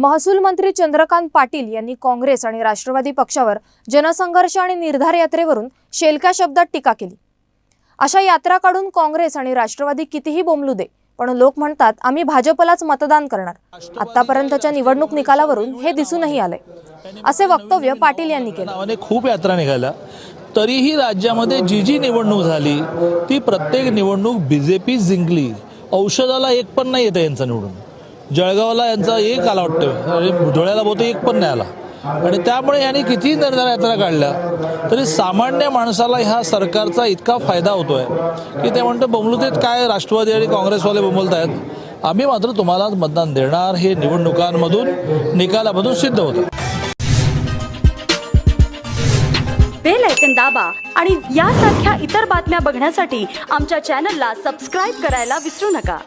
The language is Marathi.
महसूल मंत्री चंद्रकांत पाटील यांनी काँग्रेस आणि राष्ट्रवादी पक्षावर जनसंघर्ष आणि निर्धार यात्रेवरून शेलक्या शब्दात टीका केली. अशा यात्रा काढून काँग्रेस आणि राष्ट्रवादी कितीही बोंबलू दे पण लोक म्हणतात आम्ही भाजपलाच मतदान करणार. आतापर्यंतच्या निवडणूक निकालावरून हे दिसूनही आलंय. असे वक्तव्य पाटील यांनी केलं. खूप यात्रा निघाल्या. तरीही राज्यामध्ये जी जी निवडणूक झाली ती प्रत्येक निवडणूक बीजेपी जिंकली. औषधाला एक पण नाही येतं यांचं निवडून. जळगावला यांचा एक आला वाटतं. म्हणजे धुळ्याला बहुतेक एक पण नाही आला. आणि त्यामुळे यांनी कितीही निर्धार यात्रा काढल्या तरी सामान्य माणसाला ह्या सरकारचा इतका फायदा होतोय की ते म्हणतं बमलुतेत काय राष्ट्रवादी आणि काँग्रेसवाले बमलत आहेत? आम्ही मात्र तुम्हाला मतदान देणार. हे निवडणुकांमधून निकालामधून सिद्ध होतं. बेल ऐकन दाबा आणि यासारख्या इतर बातम्या बघण्यासाठी आमच्या चॅनलला सबस्क्राईब करायला विसरू नका.